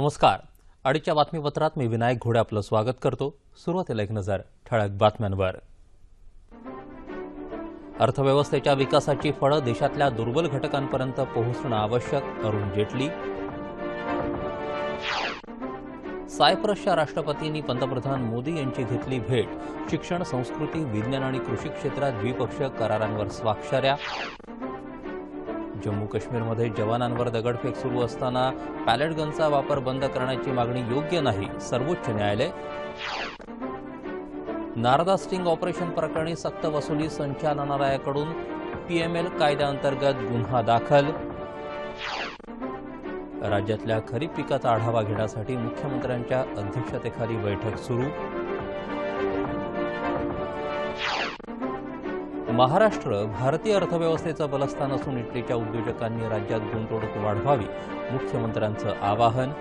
नमस्कार. अडीच्या बातमीपत्रात मी विनायक घोडे आपलं स्वागत करतो. सुरुवातीला एक नजर ठळक बातम्यांवर. अर्थव्यवस्थेच्या विकासाची फळं देशातल्या दुर्बल घटकांपर्यंत पोहोचणं आवश्यक अरुण जेटली. सायप्रसच्या राष्ट्रपतींनी पंतप्रधान मोदी यांची घेतली भेट. शिक्षण संस्कृती विज्ञान आणि कृषी क्षेत्रात द्विपक्षीय करारांवर स्वाक्षऱ्या. जम्मू काश्मीरमध्ये जवानांवर दगडफेक सुरू असताना पॅलेट गनचा वापर बंद करण्याची मागणी योग्य नाही सर्वोच्च न्यायालय. नारदा स्टिंग ऑपरेशन प्रकरणी सक्त वसुली संचालनालयाकडून पीएमएल कायद्याअंतर्गत गुन्हा दाखल. राज्यातल्या खरीप पिकाचा आढावा घेण्यासाठी मुख्यमंत्र्यांच्या अध्यक्षतेखाली बैठक सुरू. महाराष्ट्र भारतीय अर्थव्यवस्थेचं बलस्थान असून इटलीच्या उद्योजकांनी राज्यात गुंतवणूक वाढवावी मुख्यमंत्र्यांचं आवाहन.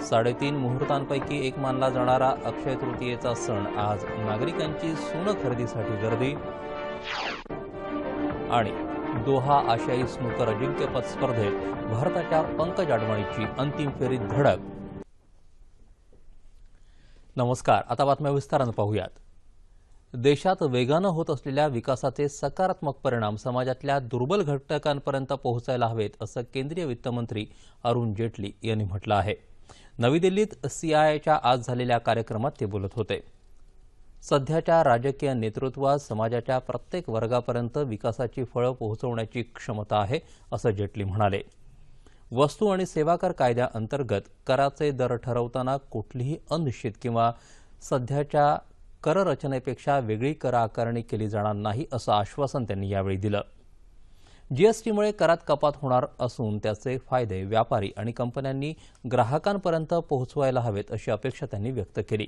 साडेतीन मुहूर्तांपैकी एक मानला जाणारा अक्षय तृतीयेचा सण आज नागरिकांची सोनं खरेदीसाठी गर्दी. आणि दोहा आशियाई स्नूकर अजिंक्यपद स्पर्धेत भारताच्या पंकज आडवाणीची अंतिम फेरीत धडक. नमस्कार आता बातम्या विस्तारानं पाहूयात. देशात वेगानं होत असलेल्या विकासाचे सकारात्मक परिणाम समाजातल्या दुर्बल घटकांपर्यंत पोहोचायला हवेत असं केंद्रीय वित्तमंत्री अरुण जेटली यांनी म्हटलं आहे. नवी दिल्लीत सीआयआयच्या आज झालेल्या कार्यक्रमात ते बोलत होते. सध्याच्या राजकीय नेतृत्वात समाजाच्या प्रत्येक वर्गापर्यंत विकासाची फळं पोहोचवण्याची क्षमता आहे असं जेटली म्हणाले. वस्तू आणि सेवा कर कायद्याअंतर्गत कराचे दर ठरवताना कुठलीही अनिश्चित किंवा सध्याच्या कर रचनेपेक्षा वेगळी कर आकारणी केली जाणार नाही असं आश्वासन त्यांनी यावेळी दिलं. जीएसटीमुळे करात कपात होणार असून त्याचे फायदे व्यापारी आणि कंपन्यांनी ग्राहकांपर्यंत पोहोचवायला हवेत अशी अपेक्षा त्यांनी व्यक्त केली.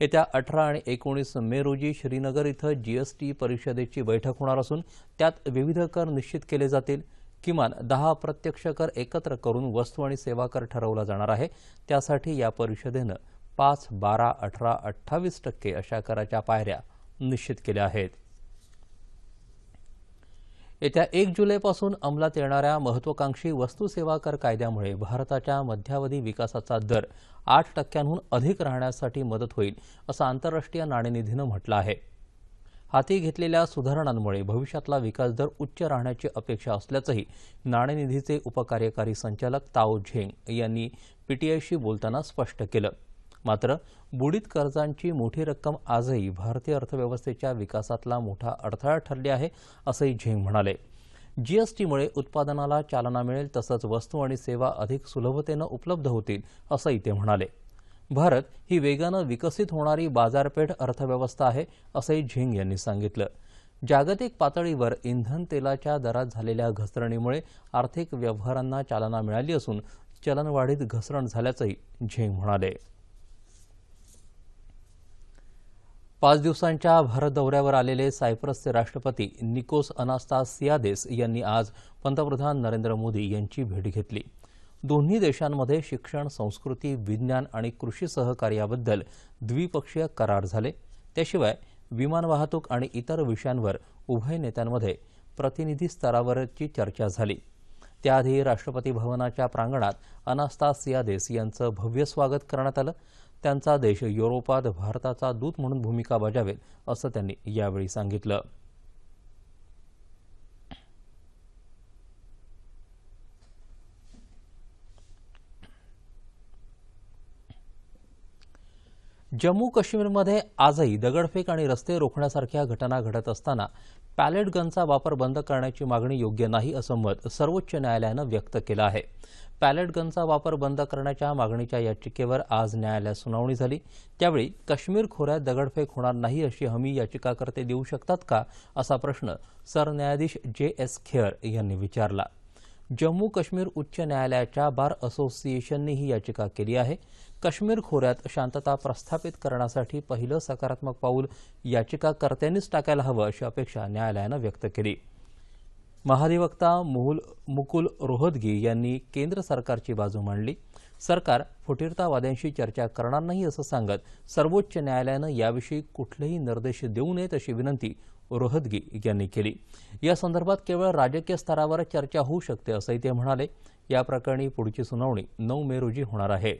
येत्या अठरा आणि एकोणीस मे रोजी श्रीनगर इथं जीएसटी परिषदेची बैठक होणार असून त्यात विविध कर निश्चित केले जातील. किमान दहा अप्रत्यक्ष कर एकत्र करून वस्तू आणि सेवा कर ठरवला जाणार आहे. त्यासाठी या परिषदेनं पाच बारा अठरा अठ्ठावीस टक्के अशा कराच्या पायऱ्या निश्चित केल्या आहेत. येत्या एक जुलैपासून अंमलात येणाऱ्या महत्वाकांक्षी वस्तू सेवा कर कायद्यामुळे भारताच्या मध्यावधी विकासाचा दर आठ टक्क्यांहून अधिक राहण्यासाठी मदत होईल असं आंतरराष्ट्रीय नाणेनिधीनं म्हटलं आहे. हाती घेतलेल्या सुधारणांमुळे भविष्यातला विकास दर उच्च राहण्याची अपेक्षा असल्याचंही नाणेनिधीचे उपकार्यकारी संचालक ताओ झेंग यांनी पीटीआयशी बोलताना स्पष्ट केलं. मात्र बुडीत कर्जांची मोठी रक्कम आजही भारतीय अर्थव्यवस्थेच्या विकासातला मोठा अडथळा ठरली आहे असंही झेंग म्हणाले. जीएसटीमुळे उत्पादनाला चालना मिळेल तसंच वस्तू आणि सेवा अधिक सुलभतेनं उपलब्ध होतील असंही ते म्हणाले. भारत ही वेगानं विकसित होणारी बाजारपेठ अर्थव्यवस्था आहे असंही झिंग यांनी सांगितलं. जागतिक पातळीवर इंधन तेलाच्या दरात झालेल्या घसरणीमुळे आर्थिक व्यवहारांना चालना मिळाली असून चलनवाढीत घसरण झाल्याचंही झेंग म्हणाले. पाच दिवसांच्या भारत दौऱ्यावर आलेले सायप्रसचे राष्ट्रपती निकोस अनास्तासियादेस यांनी आज पंतप्रधान नरेंद्र मोदी यांची भेट घेतली. दोन्ही देशांमध्ये शिक्षण संस्कृती विज्ञान आणि कृषी सहकार्याबद्दल द्विपक्षीय करार झाले. त्याशिवाय विमान वाहतूक आणि इतर विषयांवर उभय नेत्यांमध्ये प्रतिनिधी स्तरावरची चर्चा झाली. त्याआधी राष्ट्रपती भवनाच्या प्रांगणात अनास्तासियादेस यांचं भव्य स्वागत करण्यात आलं. त्यांचा देश युरोपात भारताचा दूत म्हणून भूमिका बजावेल असं त्यांनी यावेळी सांगितलं. जम्मू काश्मीरमध्ये आजही दगडफेक आणि रस्ते रोखण्यासारख्या घटना घडत असताना पॅलेट गनचा वापर बंद करण्याची मागणी योग्य नाही असं मत सर्वोच्च न्यायालयानं व्यक्त केलं आहे. पॅलेट गनचा वापर बंद करण्याच्या मागणीच्या याचिकेवर आज न्यायालयात सुनावणी झाली. त्यावेळी काश्मीर खोऱ्यात दगडफेक होणार नाही अशी हमी याचिकाकर्ते देऊ शकतात का असा प्रश्न सरन्यायाधीश जे एस खेअर यांनी विचारला. जम्मू काश्मीर उच्च न्यायालयाच्या बार असोसिएशनने ही याचिका केली आहे. काश्मीर खोऱ्यात शांतता प्रस्थापित करण्यासाठी पहिलं सकारात्मक पाऊल याचिकाकर्त्यांनीच टाकायला हवं अशी अपेक्षा न्यायालयानं व्यक्त केली. महाधिवक्ता मुहुल मुकुल रोहतगी यांनी केंद्र सरकारची बाजू मांडली. सरकार फुटीरतावाद्यांशी चर्चा करणार नाही असं सांगत सर्वोच्च न्यायालयानं याविषयी कुठलेही निर्देश देऊ नयेत अशी विनंती रोहतगी यांनी केली. या संदर्भात केवळ राजकीय स्तरावर चर्चा होऊ शकते असंही ते म्हणाले. या प्रकरणी पुढची सुनावणी नऊ मे रोजी होणार आहे.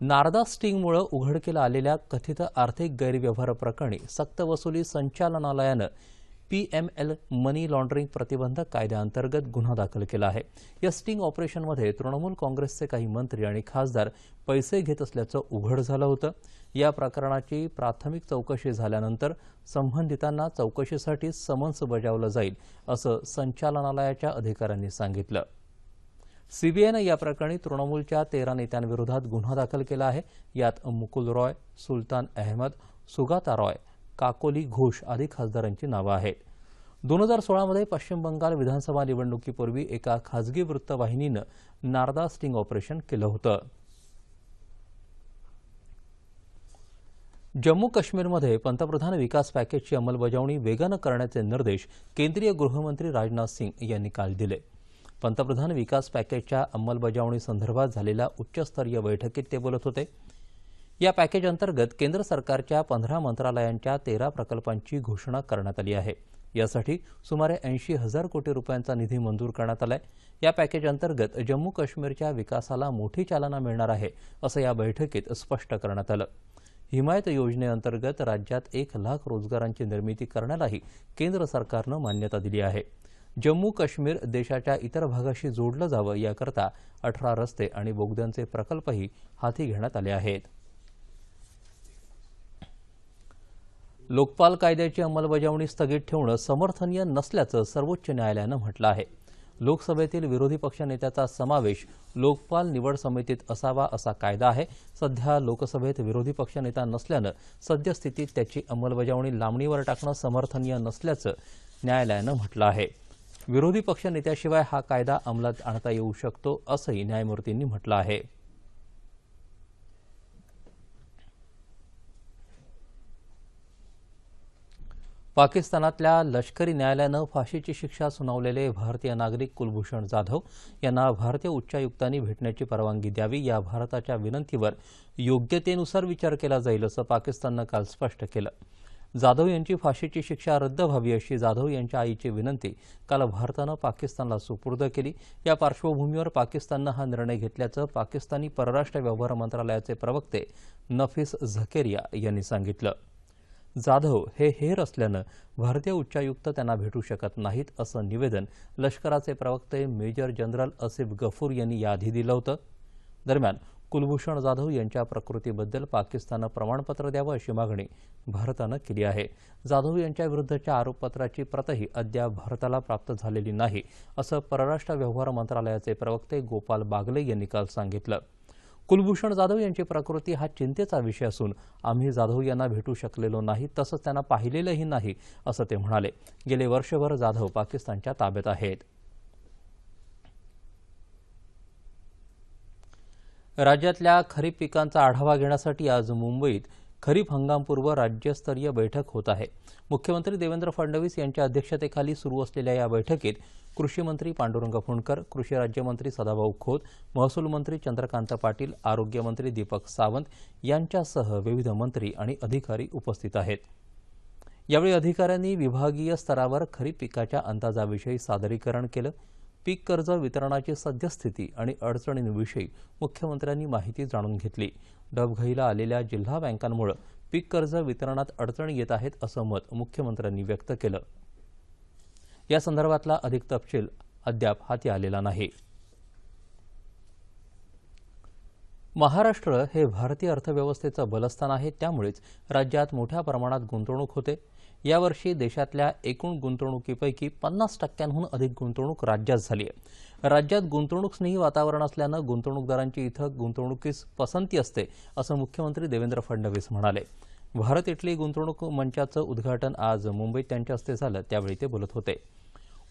नारदा स्टिंगमुळे उघडकीला आलेल्या कथित आर्थिक गैरव्यवहार प्रकरणी सक्तवसुली संचालनालयानं पीएमएल मनी लॉन्ड्रिंग प्रतिबंधक कायद्याअंतर्गत गुन्हा दाखल केला आहे. या स्टिंग ऑपरेशनमध्ये तृणमूल काँग्रेसचे काही मंत्री आणि खासदार पैसे घेत असल्याचं उघड झालं होतं. या प्रकरणाची प्राथमिक चौकशी झाल्यानंतर संबंधितांना चौकशीसाठी समन्स बजावलं जाईल असं संचालनालयाच्या अधिकाऱ्यांनी सांगितलं. सीबीआयनं या प्रकरणी तृणमूलच्या तेरा नेत्यांविरोधात गुन्हा दाखल केला आहे. यात मुकुल रॉय सुलतान अहमद सुगाता रॉय काकोली घोष आदी खासदारांची नावं आहेत. दोन हजार सोळामध्ये पश्चिम बंगाल विधानसभा निवडणुकीपूर्वी एका खासगी वृत्तवाहिनीनं नारदा स्टिंग ऑपरेशन केलं होतं. जम्मू काश्मीरमध्ये पंतप्रधान विकास पॅकेजची अंमलबजावणी वेगानं करण्याचे निर्देश केंद्रीय गृहमंत्री राजनाथ सिंग यांनी काल दिले. पंतप्रधान विकास पॅकेजच्या अंमलबजावणीसंदर्भात झालेल्या उच्चस्तरीय बैठकीत ते बोलत होते. या पॅकेज अंतर्गत केंद्र सरकारच्या पंधरा मंत्रालयांच्या तेरा प्रकल्पांची घोषणा करण्यात आली आहे. यासाठी सुमारे ऐंशी हजार कोटी रुपयांचा निधी मंजूर करण्यात आलाय. या पॅकेज अंतर्गत जम्मू काश्मीरच्या विकासाला मोठी चालना मिळणार आहे असं या बैठकीत स्पष्ट करण्यात आलं. हिमायत योजनेअंतर्गत राज्यात एक लाख रोजगारांची निर्मिती करण्यालाही केंद्र सरकारनं मान्यता दिली आहे. जम्मू काश्मीर देशाच्या इतर भागाशी जोडलं जावं याकरता अठरा रस्ते आणि बोगद्यांचे प्रकल्पही हाती घेण्यात आले आहेत. लोकपाल कायद्याची अंमलबजावणी स्थगित ठेवणं समर्थनीय नसल्याचं सर्वोच्च न्यायालयानं म्हटलं आहे. लोकसभेतील विरोधी पक्षनेत्याचा समावेश लोकपाल निवड समितीत असावा असा कायदा आहे. सध्या लोकसभेत विरोधी पक्षनेता नसल्यानं सद्यस्थितीत त्याची अंमलबजावणी लांबणीवर टाकणं समर्थनीय नसल्याचं न्यायालयानं म्हटलं आहे. विरोधी पक्षनेत्याशिवाय हा कायदा अंमलात आणता येऊ शकतो असंही न्यायमूर्तींनी म्हटलं आहे. पाकिस्तानातल्या लष्करी न्यायालयानं फाशीची शिक्षा सुनावलेले भारतीय नागरिक कुलभूषण जाधव यांना भारतीय उच्चायुक्तांनी भेटण्याची परवानगी द्यावी या भारताच्या विनंतीवर योग्यतेनुसार विचार केला जाईल असं पाकिस्ताननं काल स्पष्ट केलं. जाधव यांची फाशीची शिक्षा रद्द व्हावी अशी जाधव यांच्या आईची विनंती काल भारतानं पाकिस्तानला सुपूर्द केली. या पार्श्वभूमीवर पाकिस्ताननं हा निर्णय घेतल्याचं पाकिस्तानी परराष्ट्र व्यवहार मंत्रालयाचे प्रवक्ते नफीस झकेरिया यांनी सांगितलं. जाधव हे हेर असल्यानं भारतीय उच्चायुक्त त्यांना भेटू शकत नाहीत असं निवेदन लष्कराचे प्रवक्ते मेजर जनरल असिफ गफूर यांनी याआधी दिलं होतं. दरम्यान कुलभूषण जाधव यांच्या प्रकृतीबद्दल पाकिस्ताननं प्रमाणपत्र द्यावं अशी मागणी भारतानं केली आहे. जाधव यांच्या विरुद्धच्या आरोपपत्राची प्रतही अद्याप भारताला प्राप्त झालेली नाही असं परराष्ट्र व्यवहार मंत्रालयाचे प्रवक्ते गोपाल बागले यांनी काल सांगितलं. कुलभूषण जाधव यांची प्रकृती हा चिंतेचा विषय असून आम्ही जाधव यांना भेटू शकलेलो नाही तसंच त्यांना पाहिलेलंही नाही असं ते म्हणाले. गेले वर्षभर जाधव पाकिस्तानच्या ताब्यात आहेत. राज्यातल्या खरीप पिकांचा आढावा घेण्यासाठी आज मुंबईत खरीप हंगामपूर्व राज्यस्तरीय बैठक होत आहे. मुख्यमंत्री देवेंद्र फडणवीस यांच्या अध्यक्षतेखाली सुरू असलेल्या या बैठकीत कृषी मंत्री पांडुरंग फुंडकर कृषी राज्यमंत्री सदाभाऊ खोत महसूल मंत्री चंद्रकांत पाटील आरोग्यमंत्री दीपक सावंत यांच्यासह विविध मंत्री आणि अधिकारी उपस्थित आहेत. यावेळी अधिकाऱ्यांनी विभागीय स्तरावर खरीप पिकाच्या अंदाजाविषयी सादरीकरण केलं. पीक कर्ज वितरणाची सद्यस्थिती आणि अडचणींविषयी मुख्यमंत्र्यांनी माहिती जाणून घेतली. डबघाईला आलेल्या जिल्हा बँकांमुळे पीक कर्ज वितरणात अडचणी येत आहेत असं मत मुख्यमंत्र्यांनी व्यक्त केलं. या संदर्भातला अधिक तपशील अद्याप हाती आलेला नाही. महाराष्ट्र हे भारतीय अर्थव्यवस्थेचं बलस्थान आहे त्यामुळेच राज्यात मोठ्या प्रमाणात गुंतवणूक होते. यावर्षी देशातल्या एकूण गुंतवणुकीपैकी पन्नास टक्क्यांहून अधिक गुंतवणूक राज्यात झाली आहे. राज्यात गुंतवणूकस्नेही वातावरण असल्यानं गुंतवणूकदारांची इथं गुंतवणुकीस पसंती असते असं मुख्यमंत्री देवेंद्र फडणवीस म्हणाले. भारत इटली गुंतवणूक मंचाचं उद्घाटन आज मुंबईत त्यांच्या हस्ते झालं त्यावेळी ते बोलत होते.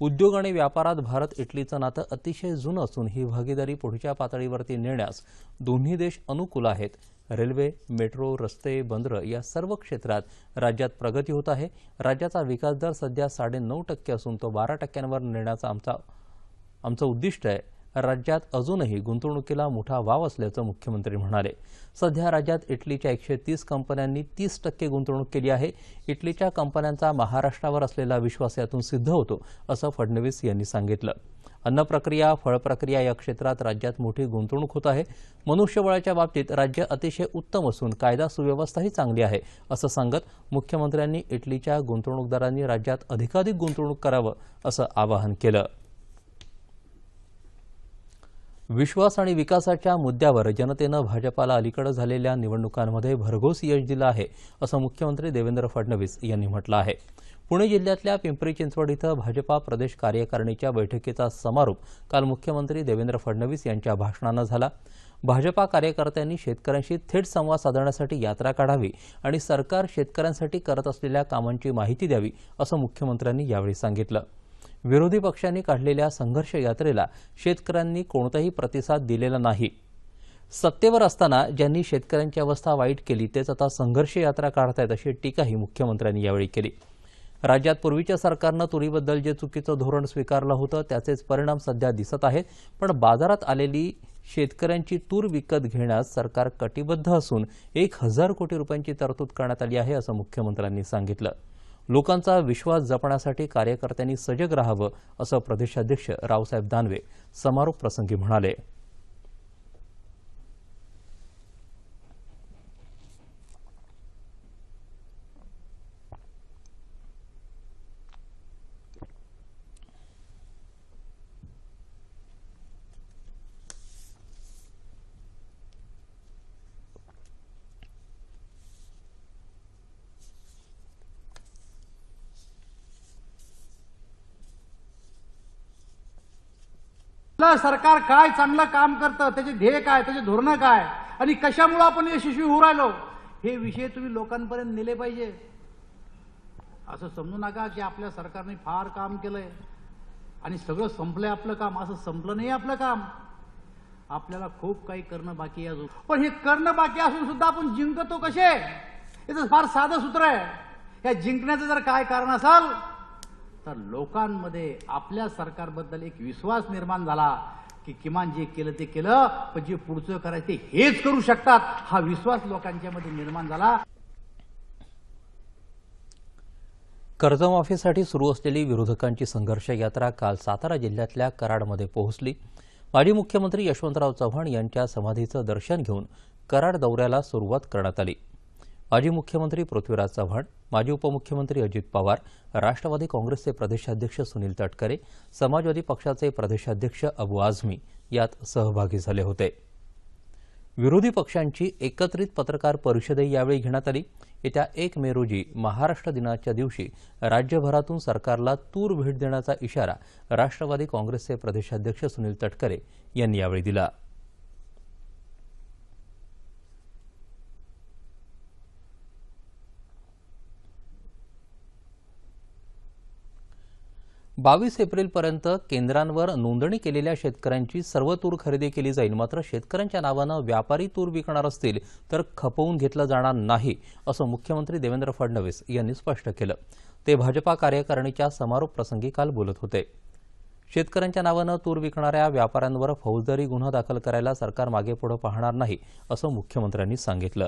उद्योग आणि व्यापारात भारत इटलीचं नातं अतिशय जुनं असून ही भागीदारी पुढच्या पातळीवरती नेण्यास दोन्ही देश अनुकूल आहेत. रेल्वे मेट्रो रस्ते बंदरं या सर्व क्षेत्रात राज्यात प्रगती होत आहे. राज्याचा विकास दर सध्या साडे नऊ टक्के असून तो बारा टक्क्यांवर नेण्याचा आमचा आमचं उद्दिष्ट आहे. राज्यात अजूनही गुंतवणुकीला मोठा वाव असल्याचं मुख्यमंत्री म्हणाले. सध्या राज्यात इटलीच्या एकशे तीस कंपन्यांनी तीस टक्के गुंतवणूक केली आहे. इटलीच्या कंपन्यांचा महाराष्ट्रावर असलेला विश्वास यातून सिद्ध होतो असं फडणवीस यांनी सांगितलं. अन्न प्रक्रिया फळ प्रक्रिया या क्षेत्रात राज्यात मोठी गुंतवणूक होत आहे. मनुष्यबळाच्या बाबतीत राज्य अतिशय उत्तम असून कायदा सुव्यवस्थाही चांगली आहे असं सांगत मुख्यमंत्र्यांनी इटलीच्या गुंतवणूकदारांनी राज्यात अधिकाधिक गुंतवणूक करावं असं आवाहन केलं. विश्वास आणि विकासाच्या मुद्द्यावर जनतेनं भाजपाला अलीकडे झालेल्या निवडणुकांमध्ये भरघोस यश दिलं आहे असं मुख्यमंत्री देवेंद्र फडणवीस यांनी म्हटलं आहे. पुणे जिल्ह्यातल्या पिंपरी चिंचवड इथं भाजपा प्रदेश कार्यकारिणीच्या बैठकीचा समारोप काल मुख्यमंत्री देवेंद्र फडणवीस यांच्या भाषणानं झाला. भाजपा कार्यकर्त्यांनी शेतकऱ्यांशी थेट संवाद साधण्यासाठी यात्रा काढावी आणि सरकार शेतकऱ्यांसाठी करत असलेल्या कामांची माहिती द्यावी असं मुख्यमंत्र्यांनी यावेळी सांगितलं. विरोधी पक्षांनी काढलेल्या संघर्ष यात्रेला शेतकऱ्यांनी कोणताही प्रतिसाद दिलेला नाही. सत्तेवर असताना ज्यांनी शेतकऱ्यांची अवस्था वाईट केली तेच आता संघर्ष यात्रा काढतायत अशी टीकाही मुख्यमंत्र्यांनी यावेळी केली. राज्यात पूर्वीच्या सरकारनं तुरीबद्दल जे चुकीचं धोरण स्वीकारलं होतं त्याचेच परिणाम सध्या दिसत आहेत. पण बाजारात आलेली शेतकऱ्यांची तूर विकत घेण्यास सरकार कटिबद्ध असून एक हजार कोटी रुपयांची तरतूद करण्यात आली आहे असं मुख्यमंत्र्यांनी सांगितलं. लोकांचा विश्वास जपण्यासाठी कार्यकर्त्यांनी सजग राहावं असं प्रदेशाध्यक्ष रावसाहेब दानवे समारोप प्रसंगी म्हणाले. सरकार काय चांगलं काम करतं त्याचे ध्येय काय त्याचे धोरणं काय आणि कशामुळे आपण यशस्वी होऊ राहिलो हे विषय तुम्ही लोकांपर्यंत नेले पाहिजे. असं समजू नका की आपल्या सरकारने फार काम केलंय आणि सगळं संपलंय आपलं काम. असं संपलं नाही आपलं काम. आपल्याला खूप काही करणं बाकी आहे अजून. पण हे करणं बाकी असून सुद्धा आपण जिंकतो कसे? याचं फार साधं सूत्र आहे. या जिंकण्याचं जर काय कारण असाल तर लोकांमध्ये आपल्या सरकारबद्दल एक विश्वास निर्माण झाला की किमान जे केलं ते केलं पण जे पुढचं करायचं हेच करू शकतात हा विश्वास लोकांच्या मध्ये निर्माण झाला. कर्जमाफीसाठी सुरू असलेली विरोधकांची संघर्ष यात्रा काल सातारा जिल्ह्यातल्या कराडमध्ये पोहोचली. माजी मुख्यमंत्री यशवंतराव चव्हाण यांच्या समाधीचं दर्शन घेऊन कराड दौऱ्याला सुरुवात करण्यात आली. माजी मुख्यमंत्री पृथ्वीराज चव्हाण माजी उपमुख्यमंत्री अजित पवार राष्ट्रवादी काँग्रेसचे प्रदेशाध्यक्ष सुनील तटकरे समाजवादी पक्षाचे प्रदेशाध्यक्ष अबू आझमी यात सहभागी झाले होते. विरोधी पक्षांची एकत्रित पत्रकार परिषदही यावेळी घेण्यात आली. येत्या एक मे रोजी महाराष्ट्र दिनाच्या दिवशी राज्यभरातून सरकारला तूर भेट देण्याचा इशारा राष्ट्रवादी काँग्रेसचे प्रदेशाध्यक्ष सुनील तटकरे यांनी यावेळी दिला. बावीस एप्रिलपर्यंत केंद्रांवर नोंदणी केलेल्या शेतकऱ्यांची सर्व तूर खरेदी केली जाईल. मात्र शेतकऱ्यांच्या नावानं व्यापारी तूर विकणार असतील तर खपवून घेतलं जाणार नाही असं मुख्यमंत्री देवेंद्र फडणवीस यांनी स्पष्ट केलं. ते भाजपा कार्यकारिणीच्या समारोप प्रसंगी काल बोलत होते. शेतकऱ्यांच्या नावानं तूर विकणाऱ्या व्यापाऱ्यांवर फौजदारी गुन्हा दाखल करायला सरकार मागेपुढे पाहणार नाही असं मुख्यमंत्र्यांनी सांगितलं.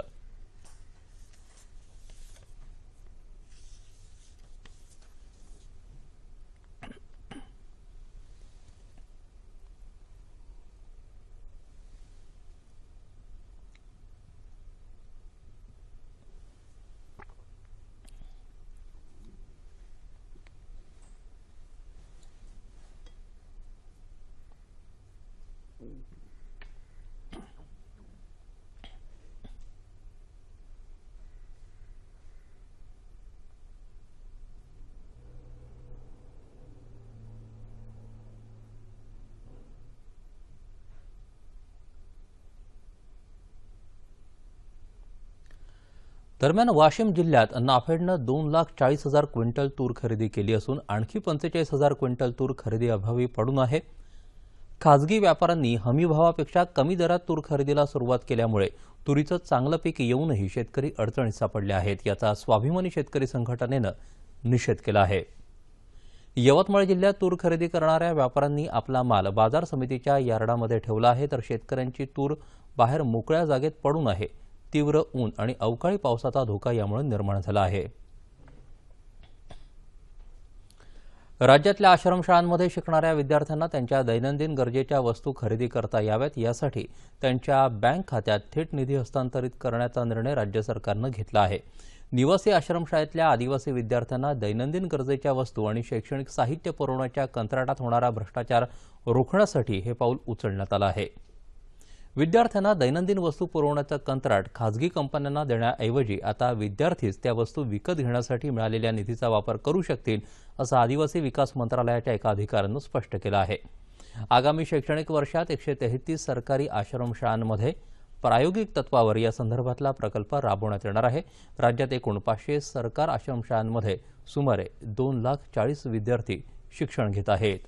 दरम्यान वाशिम जिल्ह्यात नाफेडनं दोन लाख चाळीस हजार क्विंटल तूर खरेदी केली असून आणखी पंचेचाळीस हजार क्विंटल तूर खरेदी अभावी पडून आहे. खासगी व्यापाऱ्यांनी हमीभावापेक्षा कमी दरात तूर खरेदीला सुरुवात केल्यामुळे तुरीचं चांगलं पीक येऊनही शेतकरी अडचणीत सापडले आहेत याचा स्वाभिमानी शेतकरी संघटनेनं निषेध केला आहे. यवतमाळ जिल्ह्यात तूर खरेदी करणाऱ्या व्यापाऱ्यांनी आपला माल बाजार समितीच्या यार्डामध्ये ठेवला आहे तर शेतकऱ्यांची तूर बाहेर मोकळ्या जागेत पडून आहे. तीव्र ऊन आणि अवकाळी पावसाचा धोका यामुळे निर्माण झाला आहे. राज्यातल्या आश्रमशाळांमध्ये शिकणाऱ्या विद्यार्थ्यांना त्यांच्या दैनंदिन गरजेच्या वस्तू खरेदी करता याव्यात यासाठी त्यांच्या बँक खात्यात थेट निधी हस्तांतरित करण्याचा निर्णय राज्य सरकारनं घेतला आहे. निवासी आश्रमशाळेतल्या आदिवासी विद्यार्थ्यांना दैनंदिन गरजेच्या वस्तू आणि शैक्षणिक साहित्य पुरवण्याच्या कंत्राटात होणारा भ्रष्टाचार रोखण्यासाठी हे पाऊल उचलण्यात आलं आहे. विद्यार्थ्यांना दैनंदिन वस्तू पुरवण्याचं कंत्राट खाजगी कंपन्यांना देण्याऐवजी आता विद्यार्थीच त्या वस्तू विकत घेण्यासाठी मिळालेल्या निधीचा वापर करू शकतील असं आदिवासी विकास मंत्रालयाच्या एका अधिकाऱ्यानं स्पष्ट केलं आहे. आगामी शैक्षणिक वर्षात एकशे तेहतीस सरकारी आश्रमशाळांमध्ये प्रायोगिक तत्वावर या संदर्भातला प्रकल्प राबवण्यात येणार आहे. राज्यात एकूण पाचशे सरकार आश्रमशाळांमध्ये सुमारे दोन लाख चाळीस विद्यार्थी शिक्षण घेत आहेत.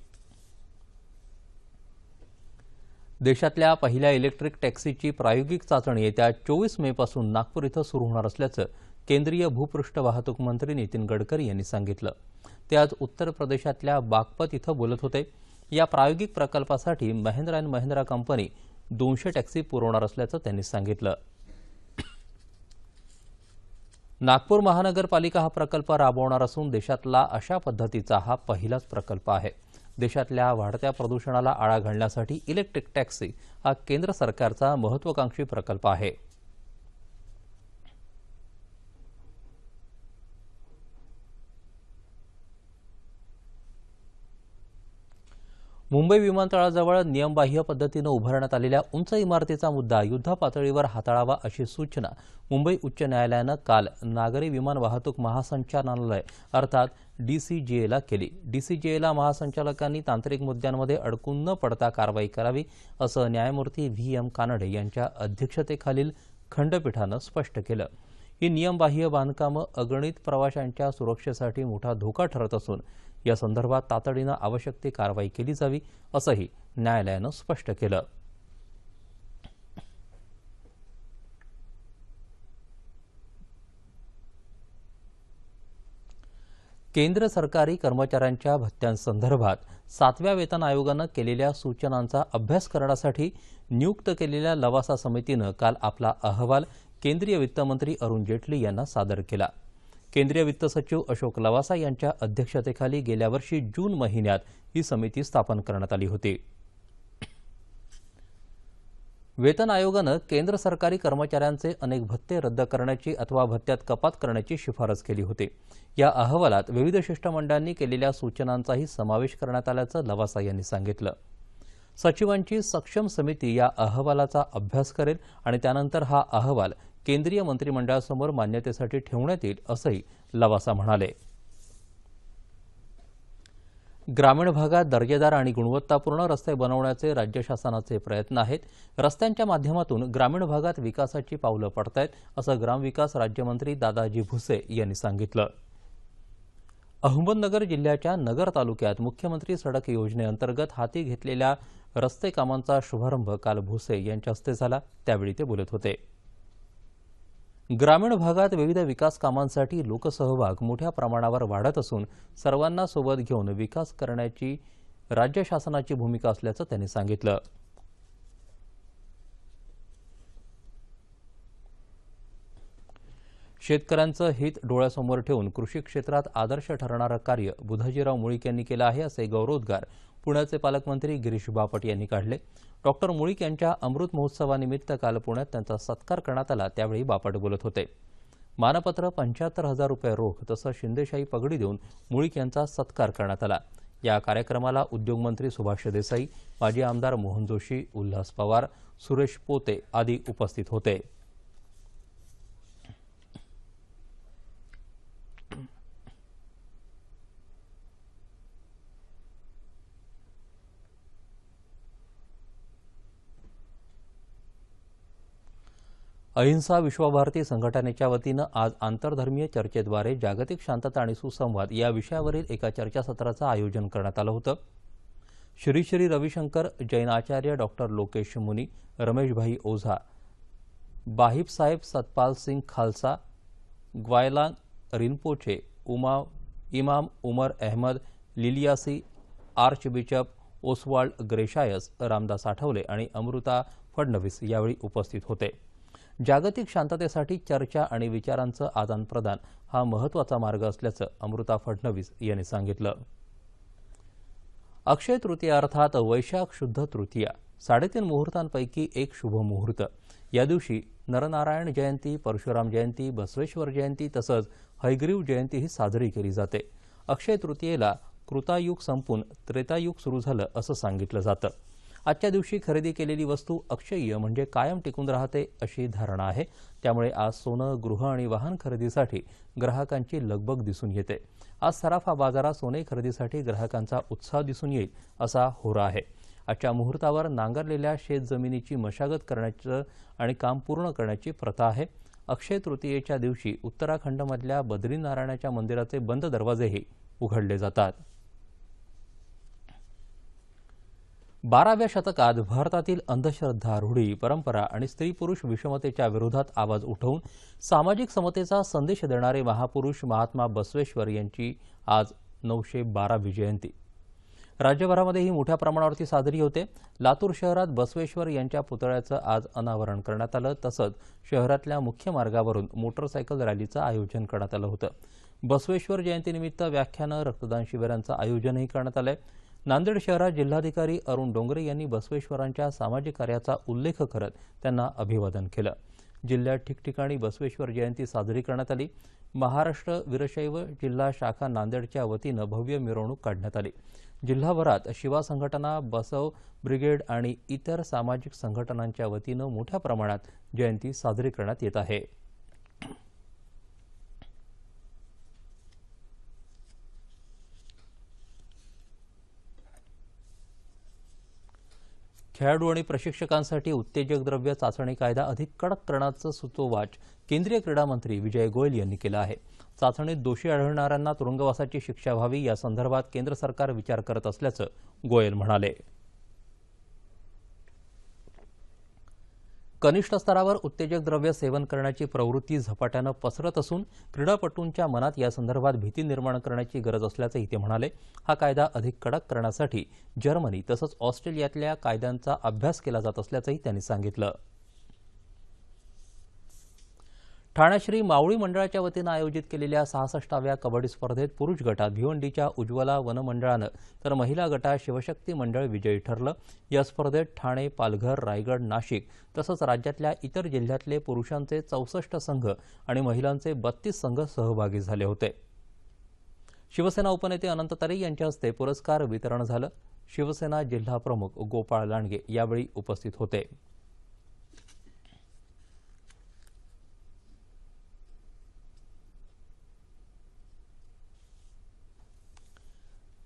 देशातल्या पहिल्या इलेक्ट्रिक टॅक्सीची प्रायोगिक चाचणी येत्या चोवीस मेपासून नागपूर इथं सुरू होणार असल्याचं केंद्रीय भूपृष्ठ वाहतूक मंत्री नितीन गडकरी यांनी सांगितलं. ते आज उत्तर प्रदेशातल्या बागपत इथं बोलत होते. या प्रायोगिक प्रकल्पासाठी महिंद्रा अँड महिंद्रा कंपनी दोनशे टॅक्सी पुरवणार असल्याचं त्यांनी सांगितलं. नागपूर महानगरपालिका हा प्रकल्प राबवणार असून देशातला अशा पद्धतीचा हा पहिलाच प्रकल्प आहे. देशातल्या वाढत्या प्रदूषणाला आळा घालण्यासाठी इलेक्ट्रिक टॅक्सी हा केंद्र सरकारचा महत्वाकांक्षी प्रकल्प आहे. मुंबई विमानतळाजवळ नियमबाह्य पद्धतीनं उभारण्यात आलेल्या उंच इमारतीचा मुद्दा युद्धपातळीवर हाताळावा अशी सूचना मुंबई उच्च न्यायालयानं काल नागरी विमान वाहतूक महासंचालनालय अर्थात डीसीजीएला केली. डीसीजीएला महासंचालकांनी तांत्रिक मुद्द्यांमध्ये अडकून न पडता कारवाई करावी असं न्यायमूर्ती व्ही एम कानडे यांच्या अध्यक्षतेखालील खंडपीठानं स्पष्ट केलं. ही नियमबाह्य बांधकामं अगणित प्रवाशांच्या सुरक्षेसाठी मोठा धोका ठरत असून या संदर्भात तातडीनं आवश्यक ती कारवाई केली जावी असंही न्यायालयानं स्पष्ट केलं. केंद्र सरकारी कर्मचाऱ्यांच्या भत्त्यांसंदर्भात सातव्या वेतन आयोगानं केलेल्या सूचनांचा अभ्यास करण्यासाठी नियुक्त केलेल्या लवासा समितीनं काल आपला अहवाल केंद्रीय वित्तमंत्री अरुण जेटली यांना सादर केला. केंद्रीय वित्त सचिव अशोक लवासा यांच्या अध्यक्षतेखाली गेल्या वर्षी जून महिन्यात ही समिती स्थापन करण्यात आली होती. वेतन आयोगानं केंद्र सरकारी कर्मचाऱ्यांचे अनेक भत्ते रद्द करण्याची अथवा भत्त्यात कपात करण्याची शिफारस केली होती. या अहवालात विविध शिष्टमंडळांनी केलेल्या सूचनांचाही समावेश करण्यात आल्याचं लवासा यांनी सांगितलं. सचिवांची सक्षम समिती या अहवालाचा अभ्यास करेल आणि त्यानंतर हा अहवाल केंद्रीय मंत्रिमंडळासमोर मान्यतेसाठी ठेवण्यात येईल असंही लवासा म्हणाले. ग्रामीण भागात दर्जेदार आणि गुणवत्तापूर्ण रस्ते बनवण्याचे राज्य शासनाचे प्रयत्न आहेत. रस्त्यांच्या माध्यमातून ग्रामीण भागात विकासाची पावलं पडतायत असं ग्रामविकास राज्यमंत्री दादाजी भुसे यांनी सांगितलं. अहमदनगर जिल्ह्याच्या नगर तालुक्यात मुख्यमंत्री सडक योजनेअंतर्गत हाती घेतलेल्या रस्ते कामांचा शुभारंभ काल भुसे यांच्या हस्ते झाला. त्यावेळी ते बोलत होते. ग्रामीण भागात विविध विकास कामांसाठी लोकसहभाग मोठ्या प्रमाणावर वाढत असून सर्वांना सोबत घेऊन विकास करण्याची राज्य शासनाची भूमिका असल्याचं त्यांनी सांगितलं. शेतकऱ्यांचं हित डोळ्यासमोर ठेवून कृषी क्षेत्रात आदर्श ठरणारं कार्य बुधाजीराव मुळीक यांनी केलं आहे असे गौरवोद्गार पुण्याचे पालकमंत्री गिरीश बापट यांनी काढले. डॉक्टर मुळीक यांच्या अमृत महोत्सवानिमित्त काल पुण्यात त्यांचा सत्कार करण्यात आला त्यावेळी बापट बोलत होते. मानपत्र पंच्याहत्तर हजार रुपये रोख तसं शिंदेशाही पगडी देऊन मुळीक यांचा सत्कार करण्यात आला. या कार्यक्रमाला उद्योगमंत्री सुभाष देसाई माजी आमदार मोहन जोशी उल्हास पवार सुरेश पोते आदी उपस्थित होते. अहिंसा विश्वभारती संघटनेच्या वतीनं आज आंतरधर्मीय चर्चेद्वारे जागतिक शांतता आणि सुसंवाद या विषयावरील एका चर्चासत्राचं आयोजन करण्यात आलं होतं. श्री श्री रविशंकर जैन आचार्य डॉक्टर लोकेश मुनी रमेशभाई ओझा बाहिबसाहेब सतपाल सिंग खालसा ग्वायलांग रिनपोचे उमा इमाम Umer Ahmed Ilyasi archbishop Oswald Gracias Ramdas Athawale आणि अमृता फडणवीस यावेळी उपस्थित होते. जागतिक शांततेसाठी चर्चा आणि विचारांचं आदानप्रदान हा महत्त्वाचा मार्ग असल्याचं अमृता फडणवीस यांनी सांगितलं. अक्षय तृतीया अर्थात वैशाख शुद्ध तृतीया साडेतीन मुहूर्तांपैकी एक शुभ मुहूर्त. या दिवशी नरनारायण जयंती परशुराम जयंती बसवेश्वर जयंती तसंच हैग्रीव जयंती ही साजरी केली जाते. अक्षय तृतीयेला कृतायुग संपून त्रेतायुग सुरू झालं असं सांगितलं जातं. आजच्या दिवशी खरेदी केलेली वस्तू अक्षय्य म्हणजे कायम टिकून राहते अशी धारणा आहे. त्यामुळे आज सोनं गृह आणि वाहन खरेदीसाठी ग्राहकांची लगबग दिसून येते. आज सराफा बाजारात सोने खरेदीसाठी ग्राहकांचा उत्साह दिसून येईल असा होरा आहे. आजच्या मुहूर्तावर नांगरलेल्या शेतजमिनीची मशागत करण्याचं आणि काम पूर्ण करण्याची प्रथा आहे. अक्षय तृतीयेच्या दिवशी उत्तराखंडमधल्या बद्रीनारायणाच्या मंदिराचे बंद दरवाजेही उघडले जातात. बाराव्या शतकात भारतातील अंधश्रद्धा रूढी परंपरा आणि स्त्री पुरुष विषमतेच्या विरोधात आवाज उठवून सामाजिक समतेचा संदेश देणारे महापुरुष महात्मा बसवेश्वर यांची आज नऊशे बारावी जयंती. राज्यभरामध्येही मोठ्या प्रमाणावरती साजरी होते. लातूर शहरात बसवेश्वर यांच्या पुतळ्याचं आज अनावरण करण्यात आलं. तसंच शहरातल्या मुख्य मार्गावरून मोटरसायकल रॅलीचं आयोजन करण्यात आलं होतं. बसवेश्वर जयंतीनिमित्त व्याख्यानं रक्तदान शिबिरांचं आयोजनही करण्यात आलं आहे नांदेड शहरात जिल्हाधिकारी अरुण डोंगरे यांनी बसवेश्वरांच्या सामाजिक कार्याचा उल्लेख करत त्यांना अभिवादन केलं. जिल्ह्यात ठिकठिकाणी बसवेश्वर जयंती साजरी करण्यात आली. महाराष्ट्र वीरशैव जिल्हा शाखा नांदेडच्या वतीनं भव्य मिरवणूक काढण्यात आली. जिल्हाभरात शिवा संघटना बसव ब्रिगेड आणि इतर सामाजिक संघटनांच्या वतीनं मोठ्या प्रमाणात जयंती साजरी करण्यात येत आहे. खेळाडू आणि प्रशिक्षकांसाठी उत्तेजक द्रव्य चाचणी कायदा अधिक कडक करण्याचं सुतोवाच केंद्रीय क्रीडा मंत्री विजय गोयल यांनी केलं आहे. चाचणीत दोषी आढळणाऱ्यांना तुरुंगवासाची शिक्षा व्हावी या संदर्भात केंद्र सरकार विचार करत असल्याचं गोयल म्हणाले. कनिष्ठ स्तरावर उत्तेजक द्रव्य सेवन करण्याची प्रवृत्ती झपाट्यानं पसरत असून क्रीडापटूंच्या मनात या संदर्भात भीती निर्माण करण्याची गरज असल्याचंही ते म्हणाले. हा कायदा अधिक कडक करण्यासाठी जर्मनी तसंच ऑस्ट्रेलियातल्या कायद्यांचा अभ्यास केला जात असल्याचंही त्यांनी सांगितलं. ठाण्याश्री मावळी मंडळाच्या वतीनं आयोजित केलेल्या सहासष्टाव्या कबड्डी स्पर्धेत पुरुष गटात भिवंडीच्या उज्ज्वला वनमंडळानं तर महिला गटात शिवशक्ती मंडळ विजयी ठरलं. या स्पर्धेत ठाणे पालघर रायगड नाशिक तसंच राज्यातल्या इतर जिल्ह्यातले पुरुषांचे चौसष्ट संघ आणि महिलांचे बत्तीस संघ सहभागी झाले होते. शिवसेना उपनेते अनंत तरे यांच्या हस्ते पुरस्कार वितरण झालं. शिवसेना जिल्हाप्रमुख गोपाळ लांडगे यावेळी उपस्थित होते.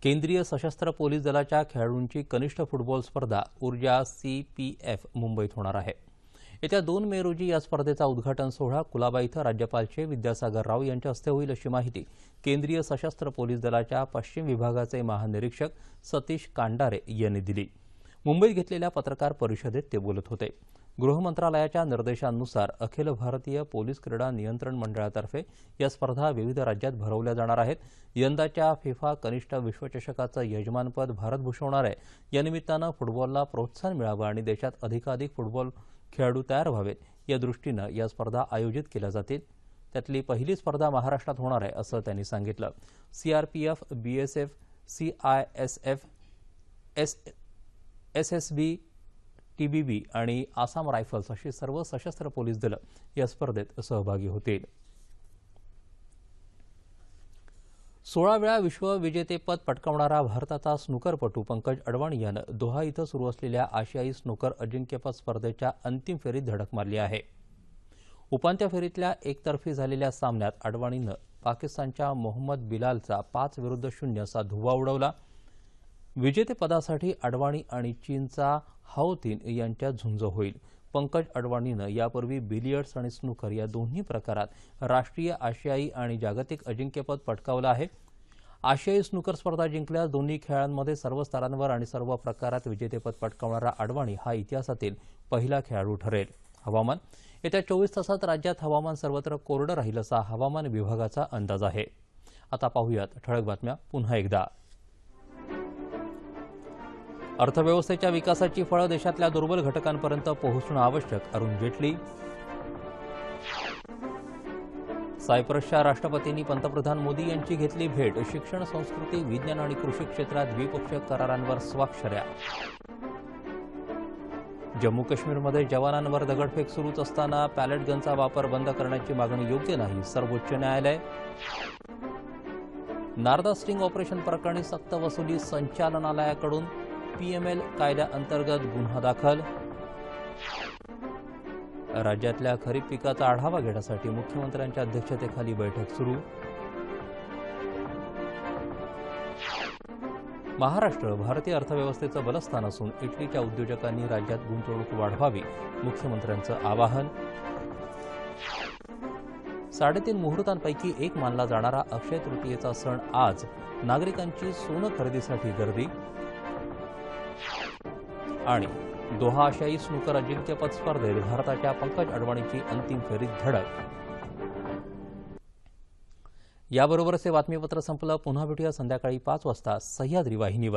केंद्रीय सशस्त्र पोलीस दलाच्या खेळाडूंची कनिष्ठ फुटबॉल स्पर्धा ऊर्जा सी पी एफ मुंबईत होणार आहे. येत्या दोन मे रोजी या स्पर्धेचा उद्घाटन सोहळा कुलाबा इथं राज्यपालचे विद्यासागर राव यांच्या हस्ते होईल अशी माहिती केंद्रीय सशस्त्र पोलीस दलाच्या पश्चिम विभागाचे महानिरीक्षक सतीश कांडारे यांनी दिली. मुंबईत घेतलेल्या पत्रकार परिषदेत ते बोलत होते. गृहमंत्रालयाच्या निर्देशांनुसार अखिल भारतीय पोलीस क्रीडा नियंत्रण मंडळातर्फे या स्पर्धा विविध राज्यात भरवल्या जाणार आहेत. यंदाच्या फिफा कनिष्ठ विश्वचषकाचं यजमानपद भारत भूषवणार आहे. या निमित्तानं फुटबॉलला प्रोत्साहन मिळावं आणि देशात अधिकाधिक फुटबॉल खेळाडू तयार व्हावेत या दृष्टीनं या स्पर्धा आयोजित केल्या जातील. त्यातली पहिली स्पर्धा महाराष्ट्रात होणार आहे असं त्यांनी सांगितलं. CRPF BSF CISF S S S B ITBP आणि आसाम रायफल्स अशी सर्व सशस्त्र पोलीस दलं या स्पर्धेत सहभागी होतील. सोळा वेळा विश्वविजेतेपद पटकावणारा भारताचा स्नूकरपटू पंकज अडवाणी यानं दोहा इथं सुरू असलेल्या आशियाई स्नूकर अजिंक्यपद स्पर्धेच्या अंतिम फेरीत धडक मारली आहे. उपांत्य फेरीतल्या एकतर्फी झालेल्या सामन्यात अडवाणीनं पाकिस्तानच्या मोहम्मद बिलालचा पाच विरुद्ध शून्य असा धुव्वा उडवला. विजेतेपदासाठी अडवाणी आणि चीनचा हाओतीन यांच्यात झुंज होईल. पंकज अडवाणीनं यापूर्वी बिलियर्ड्स आणि स्नूकर या दोन्ही प्रकारात राष्ट्रीय आशियाई आणि जागतिक अजिंक्यपद पटकावलं आहे. आशियाई स्नूकर स्पर्धा जिंकल्यास दोन्ही खेळांमध्ये सर्व स्तरांवर आणि सर्व प्रकारात विजेतेपद पटकावणारा अडवाणी हा इतिहासातील पहिला खेळाडू ठरेल. हवामान. येत्या चोवीस तासात राज्यात हवामान सर्वत्र कोरडं राहील असा हवामान विभागाचा अंदाज आहे. आता पाहूयात ठळक बातम्या पुन्हा एकदा. अर्थव्यवस्थेच्या विकासाची फळं देशातल्या दुर्बल घटकांपर्यंत पोहोचणं आवश्यक. अरुण जेटली. सायप्रसच्या राष्ट्रपतींनी पंतप्रधान मोदी यांची घेतली भेट. शिक्षण संस्कृती विज्ञान आणि कृषी क्षेत्रात द्विपक्षीय करारांवर स्वाक्षऱ्या. जम्मू काश्मीरमध्ये जवानांवर दगडफेक सुरूच असताना पॅलेट गनचा वापर बंद करण्याची मागणी योग्य नाही सर्वोच्च न्यायालय. नारदा स्टिंग ऑपरेशन प्रकरणी सक्तवसुली संचालनालयाकडून पीएमएल कायद्याअंतर्गत गुन्हा दाखल. राज्यातल्या खरीप पिकाचा आढावा घेण्यासाठी मुख्यमंत्र्यांच्या अध्यक्षतेखाली बैठक सुरू. महाराष्ट्र भारतीय अर्थव्यवस्थेचं बलस्थान असून इटलीच्या उद्योजकांनी राज्यात गुंतवणूक वाढवावी मुख्यमंत्र्यांचं आवाहन. साडेतीन मुहूर्तांपैकी एक मानला जाणारा अक्षय तृतीयेचा सण आज नागरिकांची सोनं खरेदीसाठी गर्दी. आणि दोहा आशियाई स्नुकर अजिंक्यपद स्पर्धेत भारताच्या पंकज अडवाणीची अंतिम फेरीत धडक. याबरोबरच हे बातमीपत्र संपलं. पुन्हा भेटूया संध्याकाळी पाच वाजता सह्याद्री वाहिनीवर.